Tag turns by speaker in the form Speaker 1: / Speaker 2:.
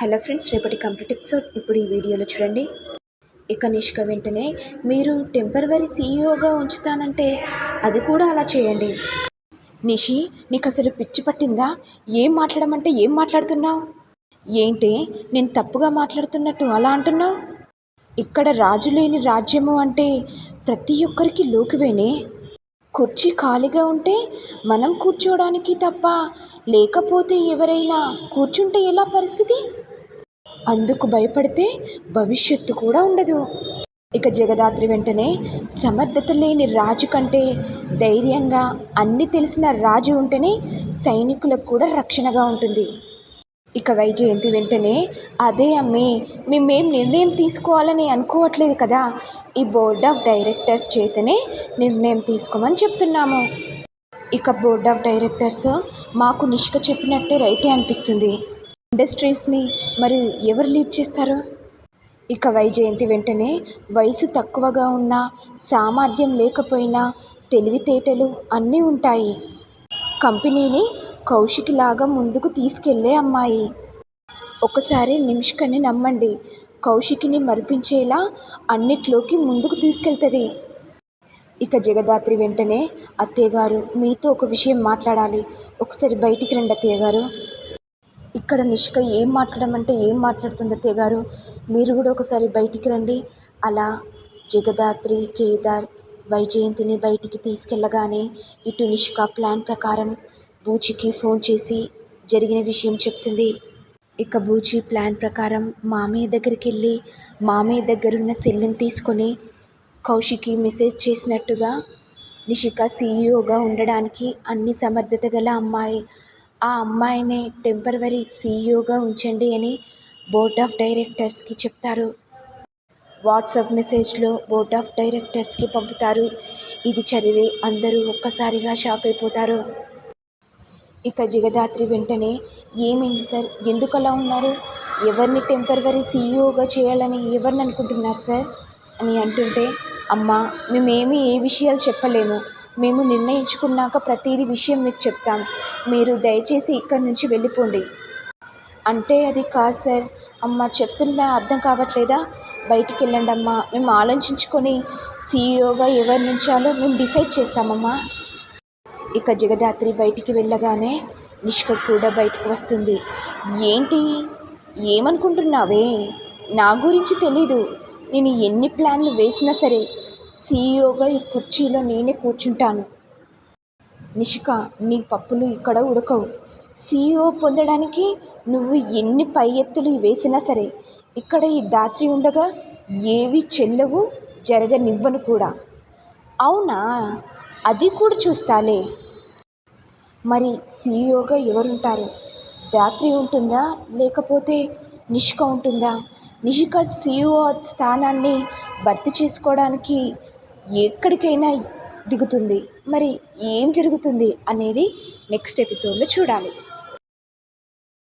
Speaker 1: Hello friends రేపటి complete episode. ఇప్పుడు ఈ వీడియోలో చూడండి. ఇక నిష్క వెంటనే మీరు టెంపరవరీ సీఈఓగా ఉంచుతానంటే అది కూడా అలా చేయండి. నిషి నీకు అసలు పిచ్చి పట్టిందా? ఏం మాట్లాడమంటే ఏం మాట్లాడుతున్నావు? ఏంటి నేను తప్పుగా మాట్లాడుతున్నట్టు అలా అంటున్నావు? ఇక్కడ రాజు లేని రాజ్యము అంటే ప్రతి ఒక్కరికి లోకువేనే. కుర్చీ ఖాళీగా ఉంటే మనం కూర్చోవడానికి తప్ప లేకపోతే ఎవరైనా కూర్చుంటే ఎలా పరిస్థితి? అందుకు భయపడితే భవిష్యత్తు కూడా ఉండదు. ఇక జగదాత్రి వెంటనే సమర్థత లేని రాజు కంటే ధైర్యంగా అన్ని తెలిసిన రాజు ఉంటేనే సైనికులకు కూడా రక్షణగా ఉంటుంది. ఇక వైజయంతి వెంటనే అదే అమ్మే మేమేం నిర్ణయం తీసుకోవాలని అనుకోవట్లేదు కదా ఈ బోర్డ్ ఆఫ్ డైరెక్టర్స్ చేతనే నిర్ణయం తీసుకోమని చెప్తున్నాము. ఇక బోర్డ్ ఆఫ్ డైరెక్టర్స్ మాకు నిష్క చెప్పినట్టే రైటే అనిపిస్తుంది. ఇండస్ట్రీస్ని మరి ఎవరు లీడ్ చేస్తారు? ఇక వైజయంతి వెంటనే వయసు తక్కువగా ఉన్న సామర్థ్యం లేకపోయినా తెలివితేటలు అన్నీ ఉంటాయి. కంపెనీని కౌశికిలాగా ముందుకు తీసుకెళ్ళే అమ్మాయి. ఒకసారి నిమిష్కని నమ్మండి. కౌశికిని మరిపించేలా అన్నిట్లోకి ముందుకు తీసుకెళ్తుంది. ఇక జగదాత్రి వెంటనే అత్తయ్య గారు మీతో ఒక విషయం మాట్లాడాలి. ఒకసారి బయటికి రండి అత్తయ్య గారు. ఇక్కడ నిష్క ఏం మాట్లాడమంటే ఏం మాట్లాడుతుంది అత్తయ్య గారు మీరు కూడా ఒకసారి బయటికి రండి. అలా జగదాత్రి కేదార్ వైజయంతిని బయటికి తీసుకెళ్ళగానే ఇటు నిష్క ప్లాన్ ప్రకారం బూచికి ఫోన్ చేసి జరిగిన విషయం చెప్తుంది. ఇక బూచి ప్లాన్ ప్రకారం మామయ్య దగ్గరికి వెళ్ళి మామయ్య దగ్గరున్న సెల్లుని తీసుకొని కౌశికి మెసేజ్ చేసినట్టుగా నిషిక సీఈఓగా ఉండడానికి అన్ని సమర్థత గల అమ్మాయి ఆ అమ్మాయిని టెంపరవరీ సీఈఓగా ఉంచండి అని బోర్డ్ ఆఫ్ డైరెక్టర్స్కి చెప్తారు. వాట్సాప్ మెసేజ్లో బోర్డ్ ఆఫ్ డైరెక్టర్స్కి పంపుతారు. ఇది చదివి అందరూ ఒక్కసారిగా షాక్ అయిపోతారు. ఇక జగదాత్రి వెంటనే ఏమైంది సార్? ఎందుకు అలా ఉన్నారు? ఎవరిని టెంపరవరీ సీఈఓగా చేయాలని ఎవరిని అనుకుంటున్నారు సార్? అని అంటుంటే అమ్మ మేమేమి ఏ విషయాలు చెప్పలేము. మేము నిర్ణయించుకున్నాక ప్రతిదీ విషయం మీకు చెప్తాం. మీరు దయచేసి ఇక్కడి నుంచి వెళ్ళిపోండి. అంటే అది కాదు సార్. అమ్మ చెప్తున్నా అర్థం కావట్లేదా? బయటికి వెళ్ళండి అమ్మా. మేము ఆలోచించుకొని సీఈఓగా ఎవరి నుంచాలో మేము డిసైడ్ చేస్తామమ్మా. ఇక జగదాత్రి బయటికి వెళ్ళగానే నిష్క కూడా బయటికి వస్తుంది. ఏంటి? ఏమనుకుంటున్నావే? నా గురించి తెలీదు. నేను ఎన్ని ప్లాన్లు వేసినా సరే సీఈఓగా ఈ కుర్చీలో నేనే కూర్చుంటాను. నిషిక నీ పప్పులు ఇక్కడ ఉడకవు. సీఈఓ పొందడానికి నువ్వు ఎన్ని పై ఎత్తులు వేసినా సరే ఇక్కడ ఈ దాత్రి ఉండగా ఏవి చెల్లవు జరగనివ్వను కూడా. అవునా? అది కూడా చూస్తాలే. మరి సీఈఓగా ఎవరుంటారు? దాత్రి ఉంటుందా? లేకపోతే నిష్క ఉంటుందా? నిషిక సీఈఓ స్థానాన్ని భర్తీ చేసుకోవడానికి ఎక్కడికైనా దిగుతుంది. మరి ఏం జరుగుతుంది అనేది నెక్స్ట్ ఎపిసోడ్లో చూడాలి.